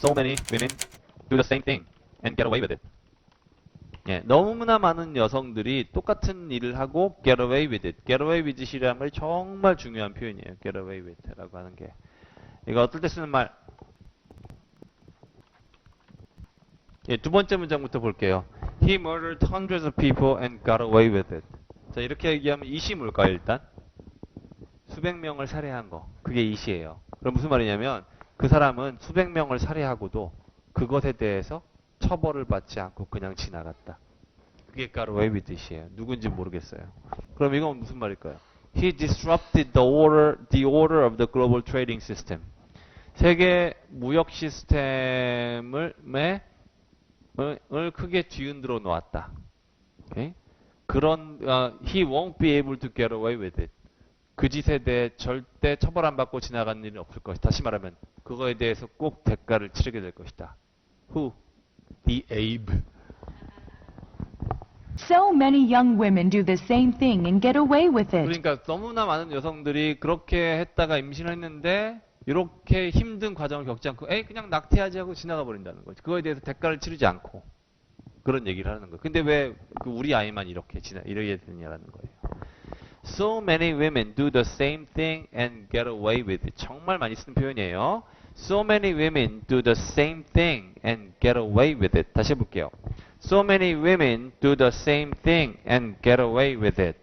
So many women do the same thing and get away with it. 예, 너무나 많은 여성들이 똑같은 일을 하고 get away with it. get away with it이라는 말이 정말 중요한 표현이에요. get away with라고 하는 게. 이거 어떨 때 쓰는 말? 예, 두 번째 문장부터 볼게요. He murdered hundreds of people and got away with it. 자, 이렇게 얘기하면 이시 뭘까요, 일단? 수백 명을 살해한 거. 그게 이시예요. 그럼 무슨 말이냐면 그 사람은 수백 명을 살해하고도 그것에 대해서 처벌을 받지 않고 그냥 지나갔다. 그게 with it이에요. 누군지 모르겠어요. 그럼 이건 무슨 말일까요? He disrupted the order, the order of the global trading system. 세계 무역 시스템을 매, 을 크게 뒤흔들어 놓았다. 오케이? 그런 어, he won't be able to get away with it. 그 짓에 대해 절대 처벌 안 받고 지나가는 일은 없을 것이다. 다시 말하면 그거에 대해서 꼭 대가를 치르게 될 것이다. Who? The Abe. So many young women do the same thing and get away with it. 그러니까 너무나 많은 여성들이 그렇게 했다가 임신을 했는데 이렇게 힘든 과정을 겪지 않고 에이 그냥 낙태하지 하고 지나가 버린다는 거지. 그거에 대해서 대가를 치르지 않고 그런 얘기를 하는 거예요. 근데 왜그 우리 아이만 이렇게 지나 이러게 되냐라는 거예요. So many women do the same thing and get away with it. 정말 많이 쓰는 표현이에요. So many women do the same thing and get away with it. 다시 해볼게요. So many women do the same thing and get away with it.